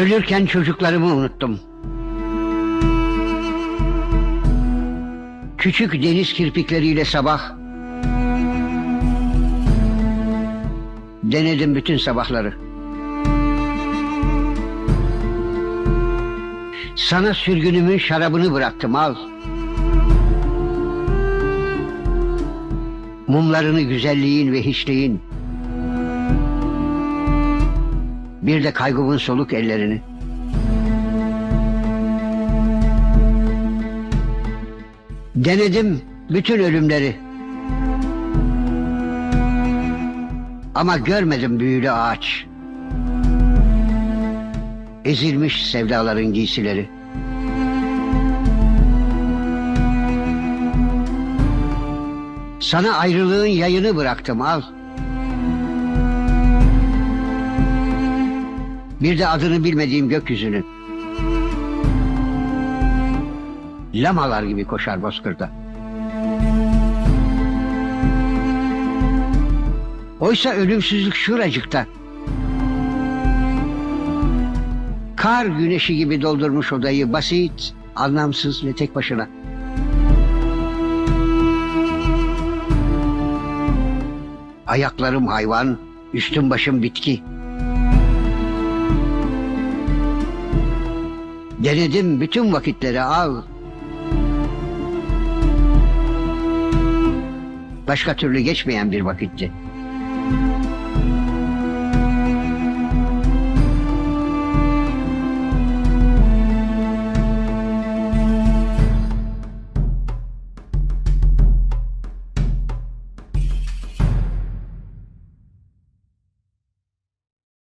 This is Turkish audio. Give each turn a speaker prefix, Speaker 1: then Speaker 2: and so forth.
Speaker 1: Ölürken çocuklarımı unuttum. Küçük deniz kirpikleriyle sabah denedim bütün sabahları. Sana sürgünümün şarabını bıraktım al. Mumlarını güzelliğin ve hiçliğin. Bir de kaygımın soluk ellerini. Denedim bütün ölümleri. Ama görmedim büyülü ağaç. Ezilmiş sevdaların giysileri. Sana ayrılığın yayını bıraktım al. Bir de adını bilmediğim gökyüzünün. Lamalar gibi koşar bozkırda. Oysa ölümsüzlük şuracıkta. Kar güneşi gibi doldurmuş odayı basit, anlamsız ve tek başına. Ayaklarım hayvan, üstüm başım bitki. Denedim bütün vakitleri av. Başka türlü geçmeyen bir vakitti.